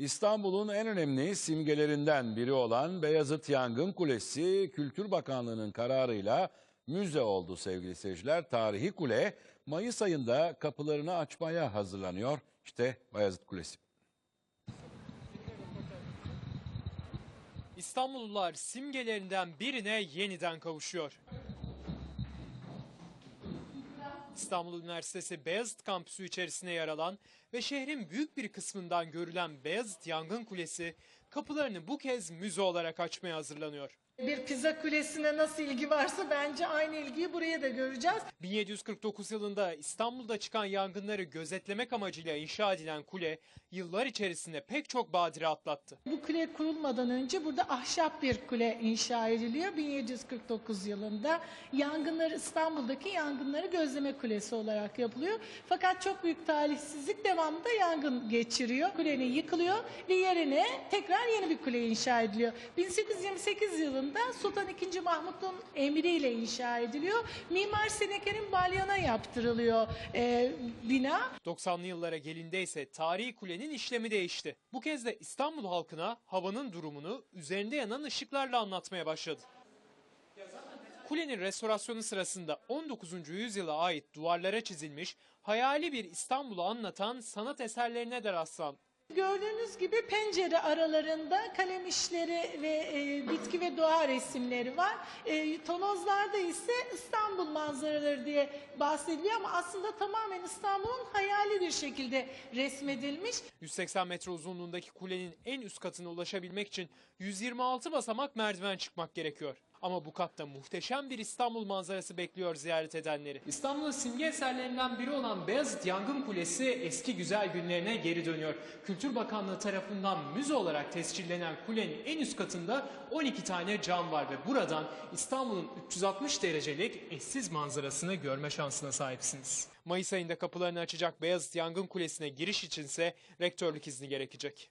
İstanbul'un en önemli simgelerinden biri olan Beyazıt Yangın Kulesi Kültür Bakanlığı'nın kararıyla müze oldu sevgili seyirciler. Tarihi kule Mayıs ayında kapılarını açmaya hazırlanıyor. İşte Beyazıt Kulesi. İstanbullular simgelerinden birine yeniden kavuşuyor. İstanbul Üniversitesi Beyazıt Kampüsü içerisinde yer alan ve şehrin büyük bir kısmından görülen Beyazıt Yangın Kulesi kapılarını bu kez müze olarak açmaya hazırlanıyor. Bir pizza kulesine nasıl ilgi varsa bence aynı ilgiyi buraya da göreceğiz. 1749 yılında İstanbul'da çıkan yangınları gözetlemek amacıyla inşa edilen kule yıllar içerisinde pek çok badire atlattı. Bu kule kurulmadan önce burada ahşap bir kule inşa ediliyor 1749 yılında. Yangınları İstanbul'daki yangınları gözleme kulesi olarak yapılıyor. Fakat çok büyük talihsizlik devamında yangın geçiriyor. Kulenin yıkılıyor ve yerine tekrar yeni bir kule inşa ediliyor. 1828 yılında Sultan II. Mahmut'un emriyle inşa ediliyor. Mimar Seneke'nin balyana yaptırılıyor e, bina. 90'lı yıllara gelinde ise tarihi kulenin işlemi değişti. Bu kez de İstanbul halkına havanın durumunu üzerinde yanan ışıklarla anlatmaya başladı. Kulenin restorasyonu sırasında 19. yüzyıla ait duvarlara çizilmiş hayali bir İstanbul'u anlatan sanat eserlerine de rastlandı. Gördüğünüz gibi pencere aralarında kalem işleri ve e, bitki ve doğa resimleri var. E, tonozlarda ise İstanbul manzaraları diye bahsediliyor ama aslında tamamen İstanbul'un hayali bir şekilde resmedilmiş. 180 metre uzunluğundaki kulenin en üst katına ulaşabilmek için 126 basamak merdiven çıkmak gerekiyor. Ama bu katta muhteşem bir İstanbul manzarası bekliyor ziyaret edenleri. İstanbul'un simge eserlerinden biri olan Beyazıt Yangın Kulesi eski güzel günlerine geri dönüyor. Kültür Bakanlığı tarafından müze olarak tescillenen kulenin en üst katında 12 tane cam var ve buradan İstanbul'un 360 derecelik eşsiz manzarasını görme şansına sahipsiniz. Mayıs ayında kapılarını açacak Beyazıt Yangın Kulesi'ne giriş içinse rektörlük izni gerekecek.